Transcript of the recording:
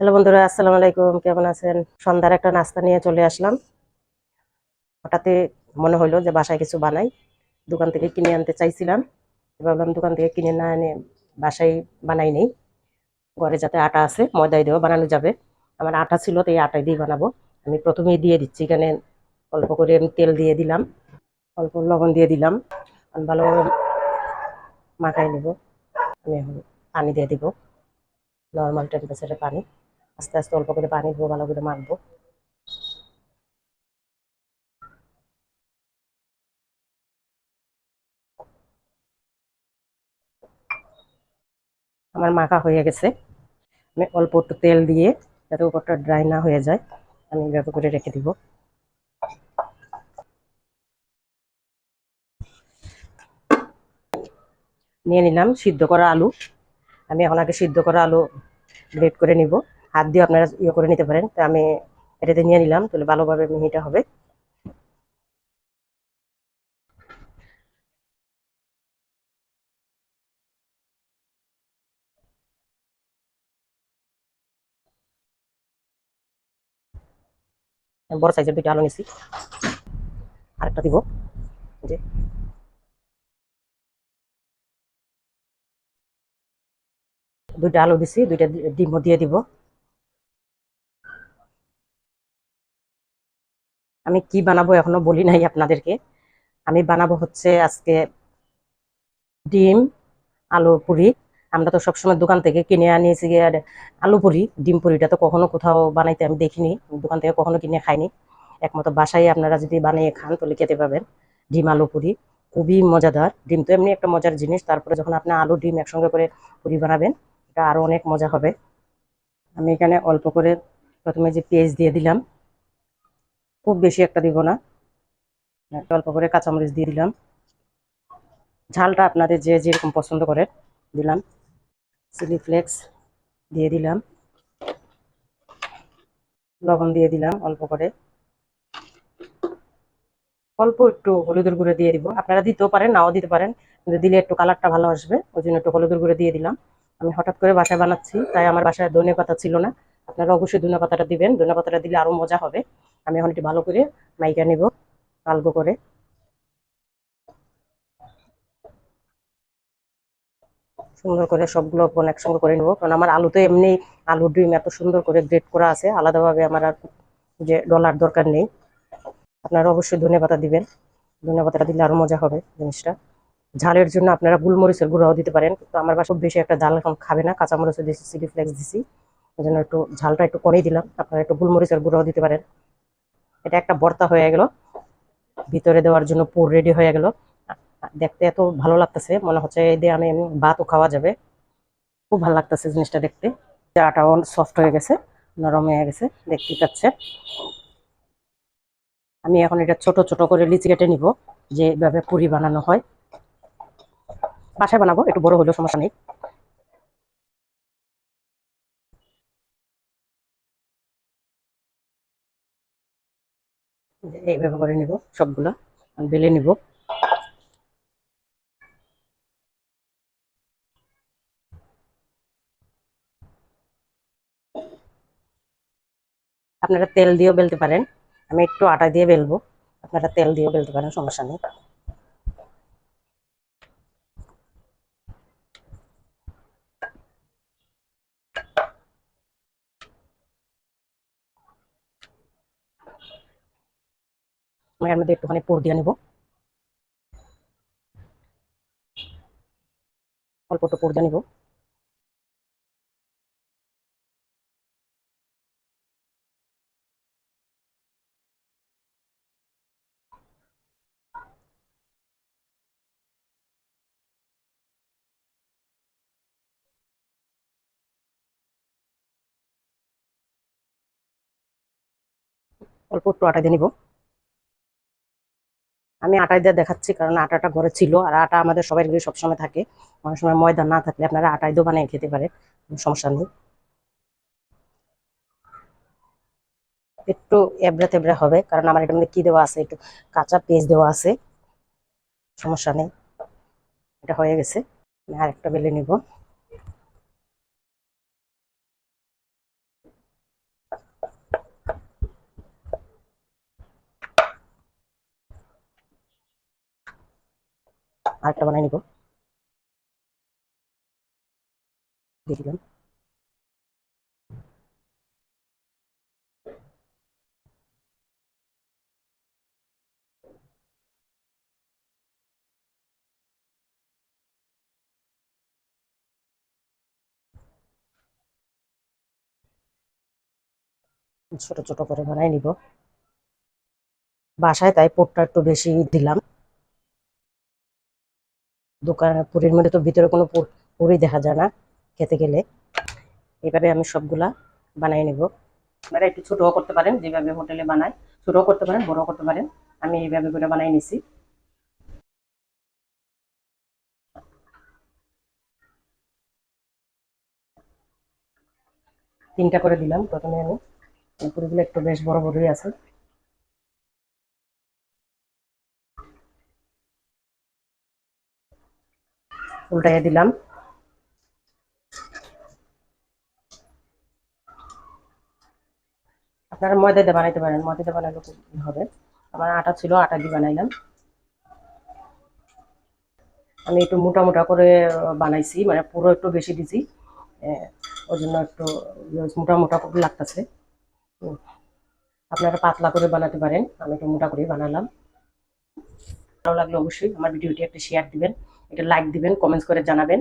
Hello বন্ধুরা, আসসালামু আলাইকুম। কেমন আছেন? সন্ধ্যার একটা নাস্তা নিয়ে চলে আসলাম। হঠাৎই মনে হলো যে বাসায় কিছু বানাই। দোকান থেকে কিনে আনতে চাইছিলাম। ভাবলাম দোকান থেকে কিনে না এনে বাসায় বানাই নেই। ঘরে যাতে আটা আছে ময়দাই দিয়েও বানানো যাবে। আমার আটা ছিল, তো এই আটাই দিয়ে বানাবো। আমি প্রথমেই দিয়ে দিচ্ছি, এখানে অল্প করে আমি তেল দিয়ে দিলাম। অল্প লবণ দিয়ে দিলাম। আমি ভালোভাবে মাখাই নেব। আমি পানি দিয়ে দিব। নর্মাল টেম্পারেচারে পানি। আস্তে আস্তে অল্প করে পানি দেবো ভালো করে মাখবো। আমার মাখা হয়ে গেছে। আমি অল্প একটু তেল দিয়ে যাতে উপরটা ড্রাই না হয়ে যায়, আমি এইভাবে করে রেখে দিব। নিয়ে নিলাম সিদ্ধ করা আলু। আমি এখন আগে সিদ্ধ করা আলু গ্রেট করে নিব। হাত দিয়ে আপনারা ইয়ে করে নিতে পারেন। তো আমি এটাতে নিয়ে নিলাম, তাহলে ভালোভাবে মিহিটা হবে। বড় সাইজের দুইটা আলু নিছি। আরেকটা দিব যে। দুইটা আলু দিছি, দুইটা ডিমও দিয়ে দিব। আমি কি বানাবো এখনও বলি নাই আপনাদেরকে। আমি বানাবো হচ্ছে আজকে ডিম, আলু, পুরি। আমরা তো সবসময় দোকান থেকে কিনে আনিয়েছি আর আলু, পুরি। ডিম, পুরিটা তো কখনো কোথাও বানাইতে আমি দেখিনি, দোকান থেকে কখনো কিনে খাইনি। একমাত্র বাসায় আপনারা যদি বানিয়ে খান তাহলে খেতে পাবেন ডিম, আলু, পুরি। খুবই মজাদার। ডিম তো এমনি একটা মজার জিনিস। তারপরে যখন আপনি আলু, ডিম একসঙ্গে করে পুরি বানাবেন, এটা আরও অনেক মজা হবে। আমি এখানে অল্প করে প্রথমে যে পেঁয়াজ দিয়ে দিলাম খুব বেশি একটা দিব না। একটা অল্প করে কাঁচামরিচ দিয়ে দিলাম। ঝালটা আপনাদের যে যেরকম পছন্দ করে দিলাম। চিলি ফ্লেক্স দিয়ে দিলাম। লবণ দিয়ে দিলাম অল্প করে। অল্প একটু হলুদের গুঁড়ো দিয়ে দিব। আপনারা দিতেও পারেন, নাও দিতে পারেন, কিন্তু দিলে একটু কালারটা ভালো আসবে। ওই জন্য একটু হলুদের গুঁড়ো দিয়ে দিলাম। আমি হঠাৎ করে বাসায় বানাচ্ছি, তাই আমার বাসায় ধনে পাতা ছিল না। আপনারা অবশ্যই ধনে পাতাটা দিবেন। ধনে পাতাটা দিলে আরও মজা হবে। আমি এখন একটু ভালো করে মাইকা নিব আলগো করে। সুন্দর করে সবগুলো বোন একসঙ্গে করে নেব, কারণ আমার আলু তো এমনি আলু ডিম এত সুন্দর করে গ্রেট করা আছে, আলাদাভাবে আমার আর যে ডলার দরকার নেই। আপনারা অবশ্যই ধনে পাতা দিবেন ধনে পাতাটা দিলে আরও মজা হবে জিনিসটা। ঝালের জন্য আপনারা গুলমরিচের গুঁড়াও দিতে পারেন, কিন্তু আমার বাসা বেশি একটা ঝাল এখন খাবে না কাঁচা মরিচও দিয়েছি চিলি ফ্লেক্স দিছি। ওই জন্য একটু ঝালটা একটু কমেই দিলাম, আপনারা একটু গুলমরিচের গুঁড়াও দিতে পারেন। এটা একটা ভর্তা হয়ে গেল। ভিতরে দেওয়ার জন্য পুর রেডি হয়ে গেল। দেখতে এত ভালো লাগতেছে, মনে হচ্ছে এই দিয়ে আমি ভাতও খাওয়া যাবে। খুব ভালো লাগতেছে জিনিসটা দেখতে। আটাও সফট হয়ে গেছে, নরম হয়ে গেছে দেখতেই পাচ্ছে আমি এখন এটা ছোট ছোট করে লিচি কেটে নিব, যেভাবে পুরি বানানো হয়। বাসায় বানাবো, একটু বড় হলেও সমস্যা নেই। এইভাবে করে নিব, সবগুলো। বেলে নিব। আপনারা তেল দিয়েও বেলতে পারেন। আমি একটু আটা দিয়ে বেলবো। আপনারা তেল দিয়েও বেলতে পারেন, সমস্যা নেই। এর মধ্যে একটুখানি পুর দিয়ে নেব অল্প একটু পুর দিয়ে নিব অল্প একটু আটা দিয়ে নিব আমি আটা দিয়ে দেখাচ্ছি, কারণ আটাটা ঘরে ছিল আর আটা আমাদের সবাই ঘরে সবসময় থাকে। অনেক সময় ময়দা না থাকলে আপনারা আটাই দিয়ে বানিয়ে খেতে পারে কোনো সমস্যা নেই। একটু এবড়া তেবড়া হবে, কারণ আমার এটার মধ্যে কি দেওয়া আছে, একটু কাঁচা পেঁয়াজ দেওয়া আছে, সমস্যা নেই। এটা হয়ে গেছে, আমি আরেকটা বেলে নিব। আরেকটা বানাই নিব। ছোট ছোট করে বানাই নিব। বাসায় তাই পোটটা একটু বেশি দিলাম। দোকান, পুরীর মধ্যে তো ভিতরে কোনো পুর- দেখা যায় না খেতে গেলে। এভাবে আমি সবগুলা বানাই নেব। আপনারা একটু ছোটও করতে পারেন, যেভাবে হোটেলে বানায়, ছোটও করতে পারেন, বড়ও করতে পারেন। আমি এইভাবে করে বানাই নিছি। তিনটা করে দিলাম প্রথমে আমি। পুরিগুলো একটু বেশ বড় বড়ই আছে। উল্টাইয়ে দিলাম। আপনারা ময়দা দিয়ে বানাইতে পারেন, ময়দা দিয়ে বানাইলে খুব হবে। আমার আটা ছিল, আটা দিয়ে বানাইলাম। আমি একটু মোটা মোটা করে বানাইছি মানে পুরো একটু বেশি দিছি। ওই জন্য একটু মোটা মোটা করে লাগতেছে। আপনারা পাতলা করে বানাতে পারেন, আমি একটু মোটা করে বানালাম। ভালো লাগলে অবশ্যই আমার ভিডিওটি একটা শেয়ার দিবেন। এটা লাইক দিবেন কমেন্টস করে জানাবেন।